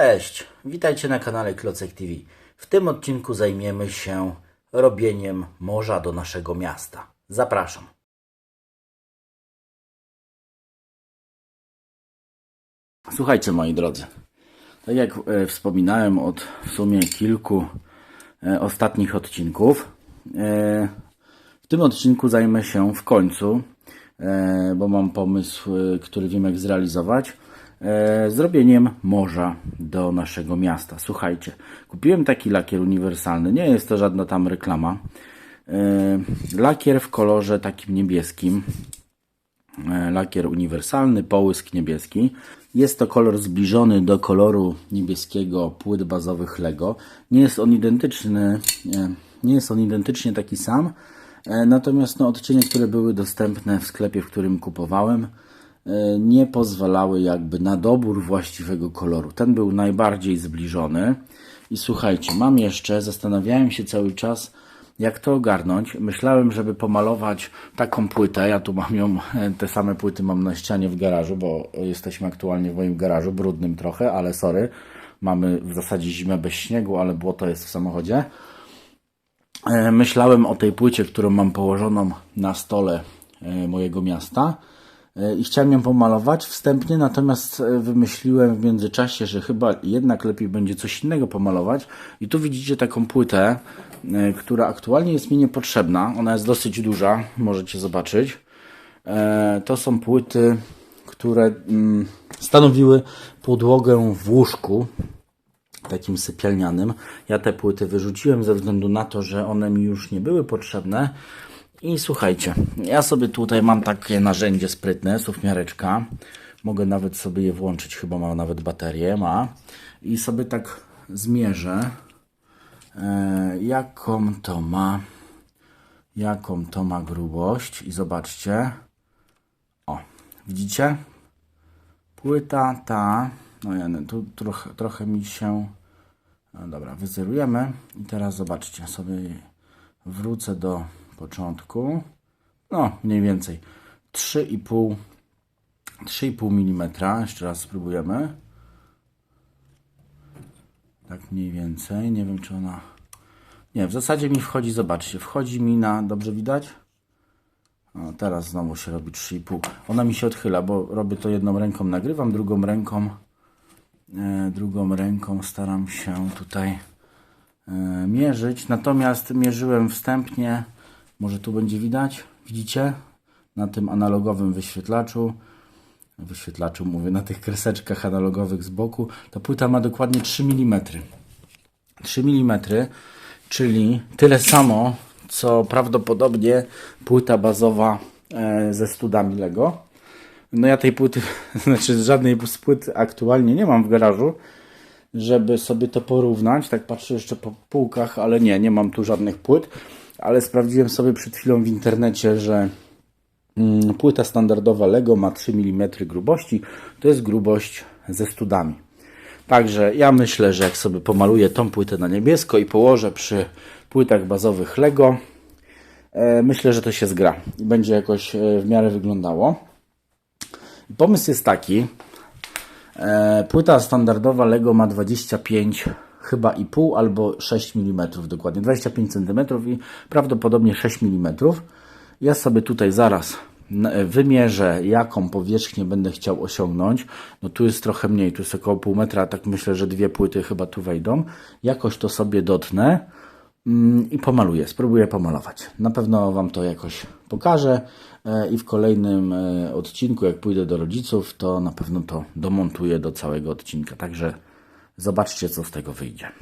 Cześć, witajcie na kanale Klocek TV. W tym odcinku zajmiemy się robieniem morza do naszego miasta. Zapraszam. Słuchajcie moi drodzy, tak jak e, wspominałem od w sumie kilku e, ostatnich odcinków, e, w tym odcinku zajmę się w końcu, bo mam pomysł, który wiem jak zrealizować, zrobieniem morza do naszego miasta. Słuchajcie, kupiłem taki lakier uniwersalny, nie jest to żadna tam reklama. E, Lakier w kolorze takim niebieskim, e, lakier uniwersalny, połysk niebieski. Jest to kolor zbliżony do koloru niebieskiego płyt bazowych Lego. Nie jest on identyczny, e, nie jest on identycznie taki sam, e, natomiast no, odcienie, które były dostępne w sklepie, w którym kupowałem, e, nie pozwalały jakby na dobór właściwego koloru. Ten był najbardziej zbliżony. I słuchajcie, mam jeszcze, zastanawiałem się cały czas, jak to ogarnąć. Myślałem, żeby pomalować taką płytę. Ja tu mam ją, e, te same płyty mam na ścianie w garażu, bo jesteśmy aktualnie w moim garażu, brudnym trochę, ale sorry. Mamy w zasadzie zimę bez śniegu, ale błoto jest w samochodzie. E, Myślałem o tej płycie, którą mam położoną na stole e, mojego miasta e, i chciałem ją pomalować wstępnie, natomiast e, wymyśliłem w międzyczasie, że chyba jednak lepiej będzie coś innego pomalować. I tu widzicie taką płytę, e, która aktualnie jest mi niepotrzebna. Ona jest dosyć duża, możecie zobaczyć. E, To są płyty, które mm, stanowiły podłogę w łóżku takim sypialnianym. Ja te płyty wyrzuciłem ze względu na to, że one mi już nie były potrzebne. I słuchajcie, ja sobie tutaj mam takie narzędzie sprytne, sufmiareczka. Mogę nawet sobie je włączyć, chyba ma nawet baterię, ma. I sobie tak zmierzę, e, jaką to ma, jaką to ma grubość. I zobaczcie, o, widzicie? Płyta ta, no ja tu trochę, trochę mi się, no dobra, wyzerujemy i teraz zobaczcie, sobie wrócę do początku, no mniej więcej 3,5 3,5 mm, jeszcze raz spróbujemy, tak mniej więcej, nie wiem czy ona, nie, w zasadzie mi wchodzi, zobaczcie, wchodzi mi na, dobrze widać? O, teraz znowu się robi 3,5. Ona mi się odchyla, bo robię to jedną ręką, nagrywam, drugą ręką, e, drugą ręką staram się tutaj e, mierzyć. Natomiast mierzyłem wstępnie, może tu będzie widać, widzicie? Na tym analogowym wyświetlaczu, wyświetlaczu mówię, na tych kreseczkach analogowych z boku, ta płyta ma dokładnie 3 mm. 3 mm, czyli tyle samo, co prawdopodobnie płyta bazowa e, ze studami Lego. No ja tej płyty, znaczy żadnej z płyt aktualnie nie mam w garażu, żeby sobie to porównać. Tak patrzę jeszcze po półkach, ale nie, nie mam tu żadnych płyt. Ale sprawdziłem sobie przed chwilą w internecie, że mm, płyta standardowa Lego ma 3 mm grubości. To jest grubość ze studami. Także ja myślę, że jak sobie pomaluję tą płytę na niebiesko i położę przy płytach bazowych Lego, e, myślę, że to się zgra i będzie jakoś e, w miarę wyglądało. Pomysł jest taki. E, płyta standardowa Lego ma 25 chyba i pół albo 6 mm dokładnie, 25 cm i prawdopodobnie 6 mm. Ja sobie tutaj zaraz n- wymierzę, jaką powierzchnię będę chciał osiągnąć. No tu jest trochę mniej, tu jest około pół metra, tak myślę, że dwie płyty chyba tu wejdą. Jakoś to sobie dotnę mm, i pomaluję, spróbuję pomalować. Na pewno Wam to jakoś pokażę e, i w kolejnym e, odcinku, jak pójdę do rodziców, to na pewno to domontuję do całego odcinka. Także zobaczcie, co z tego wyjdzie.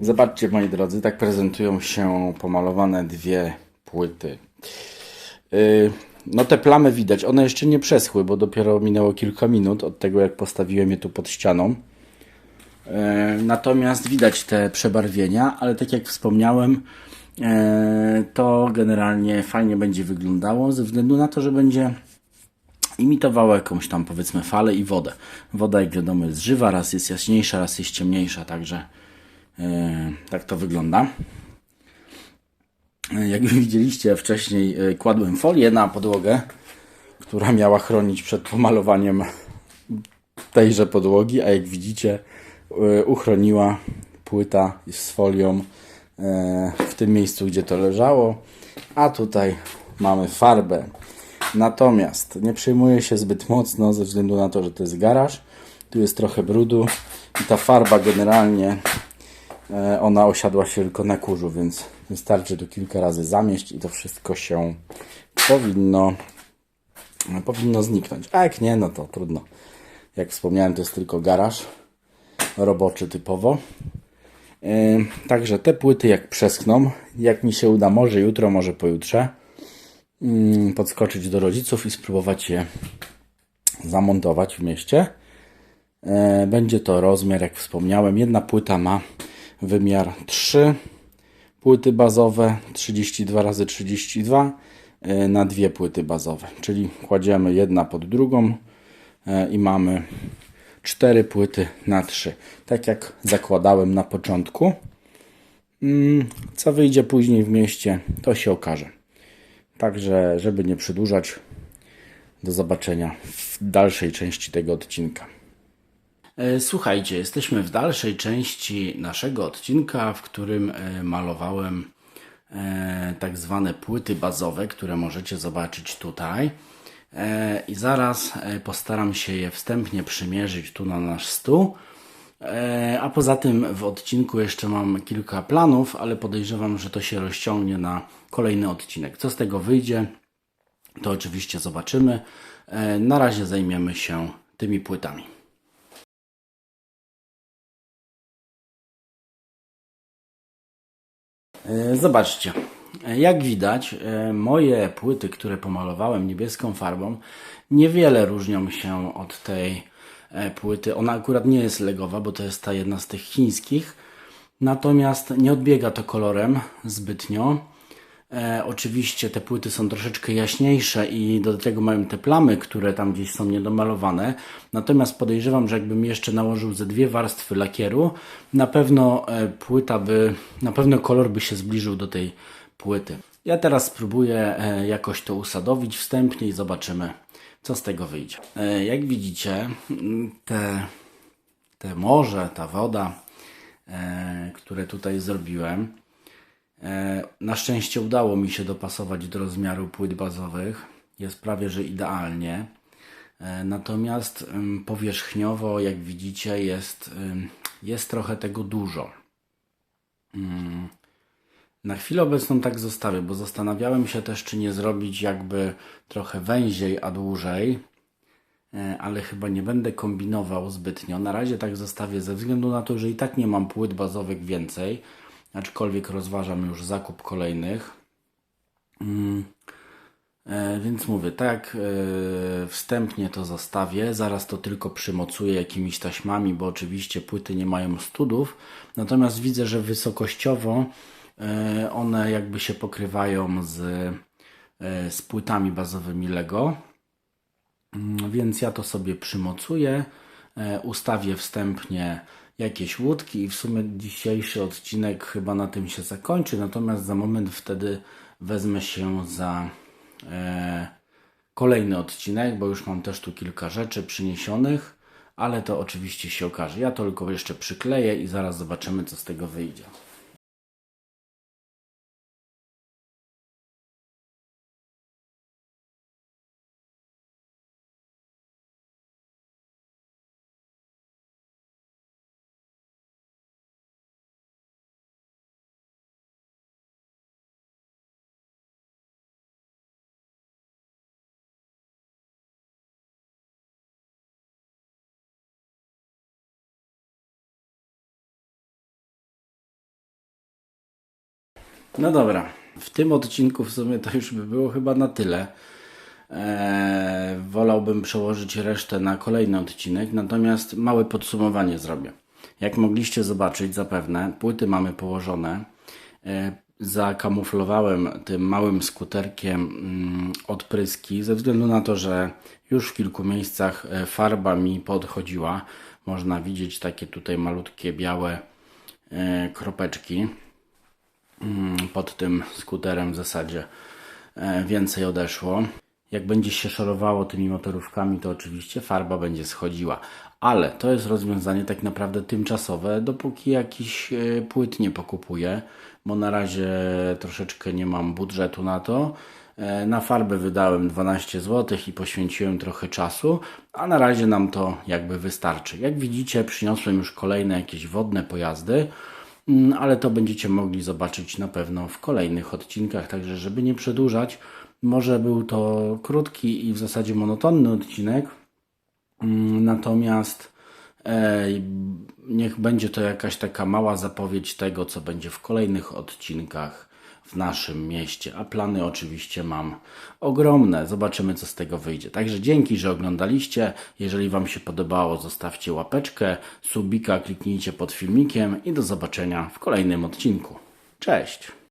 Zobaczcie, moi drodzy, tak prezentują się pomalowane dwie płyty. Yy, No te plamy widać, one jeszcze nie przeschły, bo dopiero minęło kilka minut od tego, jak postawiłem je tu pod ścianą. E, Natomiast widać te przebarwienia, ale tak jak wspomniałem, e, to generalnie fajnie będzie wyglądało ze względu na to, że będzie imitowało jakąś tam powiedzmy falę i wodę. Woda jak wiadomo jest żywa, raz jest jaśniejsza, raz jest ciemniejsza, także tak to wygląda. E, Jak już widzieliście wcześniej e, kładłem folię na podłogę, która miała chronić przed pomalowaniem tejże podłogi, a jak widzicie e, uchroniła płyta z folią e, w tym miejscu, gdzie to leżało, a tutaj mamy farbę. Natomiast nie przejmuję się zbyt mocno ze względu na to, że to jest garaż. Tu jest trochę brudu i ta farba generalnie e, ona osiadła się tylko na kurzu, więc wystarczy tu kilka razy zamieść i to wszystko się powinno powinno zniknąć. A jak nie, no to trudno. Jak wspomniałem, to jest tylko garaż roboczy typowo. Yy, Także te płyty jak przeschną, jak mi się uda, może jutro, może pojutrze, yy, podskoczyć do rodziców i spróbować je zamontować w mieście. Będzie to rozmiar, jak wspomniałem. Jedna płyta ma wymiar 3 płyty bazowe 32 razy 32 yy, na dwie płyty bazowe, czyli kładziemy jedna pod drugą yy, i mamy cztery płyty na trzy. Tak jak zakładałem na początku. Mm, Co wyjdzie później w mieście, to się okaże. Także, żeby nie przedłużać, do zobaczenia w dalszej części tego odcinka. E, Słuchajcie, jesteśmy w dalszej części naszego odcinka, w którym e, malowałem e, tak zwane płyty bazowe, które możecie zobaczyć tutaj. I zaraz postaram się je wstępnie przymierzyć tu na nasz stół. A poza tym w odcinku jeszcze mam kilka planów, ale podejrzewam, że to się rozciągnie na kolejny odcinek. Co z tego wyjdzie, to oczywiście zobaczymy. Na razie zajmiemy się tymi płytami. Zobaczcie, E, jak widać, e, moje płyty, które pomalowałem niebieską farbą, niewiele różnią się od tej e, płyty. Ona akurat nie jest legowa, bo to jest ta jedna z tych chińskich, natomiast nie odbiega to kolorem zbytnio. E, oczywiście te płyty są troszeczkę jaśniejsze i do tego mają te plamy, które tam gdzieś są niedomalowane. Natomiast podejrzewam, że jakbym jeszcze nałożył ze dwie warstwy lakieru, na pewno e, płyta by, na pewno kolor by się zbliżył do tej płyty. Ja teraz spróbuję e, jakoś to usadowić wstępnie i zobaczymy, co z tego wyjdzie. E, Jak widzicie, te, te morze, ta woda, e, które tutaj zrobiłem, Na szczęście udało mi się dopasować do rozmiaru płyt bazowych. Jest prawie że idealnie. E, Natomiast powierzchniowo, jak widzicie, jest, jest trochę tego dużo. Mm. Na chwilę obecną tak zostawię, bo zastanawiałem się też, czy nie zrobić jakby trochę węziej, a dłużej, E, ale chyba nie będę kombinował zbytnio. Na razie tak zostawię ze względu na to, że i tak nie mam płyt bazowych więcej, aczkolwiek rozważam już zakup kolejnych. Mm. E, Więc mówię, tak e, wstępnie to zostawię, zaraz to tylko przymocuję jakimiś taśmami, bo oczywiście płyty nie mają studów, natomiast widzę, że wysokościowo e, one jakby się pokrywają z, z płytami bazowymi Lego. Mm, Więc ja to sobie przymocuję, ustawię wstępnie jakieś łódki i w sumie dzisiejszy odcinek chyba na tym się zakończy. Natomiast za moment wtedy wezmę się za e, kolejny odcinek, bo już mam też tu kilka rzeczy przyniesionych, ale to oczywiście się okaże. Ja to tylko jeszcze przykleję i zaraz zobaczymy, co z tego wyjdzie. No dobra, w tym odcinku w sumie to już by było chyba na tyle. Eee, wolałbym przełożyć resztę na kolejny odcinek, natomiast małe podsumowanie zrobię. Jak mogliście zobaczyć, zapewne płyty mamy położone. Eee, zakamuflowałem tym małym skuterkiem mm, odpryski, ze względu na to, że już w kilku miejscach e, farba mi podchodziła. Można widzieć takie tutaj malutkie białe e, kropeczki pod tym skuterem w zasadzie e, więcej odeszło. Jak będzie się szorowało tymi motorówkami, to oczywiście farba będzie schodziła. Ale to jest rozwiązanie tak naprawdę tymczasowe, dopóki jakiś e, płyt nie pokupuję, bo na razie troszeczkę nie mam budżetu na to. E, Na farbę wydałem 12 zł i poświęciłem trochę czasu, a na razie nam to jakby wystarczy. Jak widzicie, przyniosłem już kolejne jakieś wodne pojazdy. Mm, ale to będziecie mogli zobaczyć na pewno w kolejnych odcinkach. Także, żeby nie przedłużać, może był to krótki i w zasadzie monotonny odcinek, Mm, natomiast niech będzie to jakaś taka mała zapowiedź tego, co będzie w kolejnych odcinkach w naszym mieście. A plany oczywiście mam ogromne. Zobaczymy, co z tego wyjdzie. Także dzięki, że oglądaliście. Jeżeli Wam się podobało, zostawcie łapeczkę, subika, kliknijcie pod filmikiem i do zobaczenia w kolejnym odcinku. Cześć!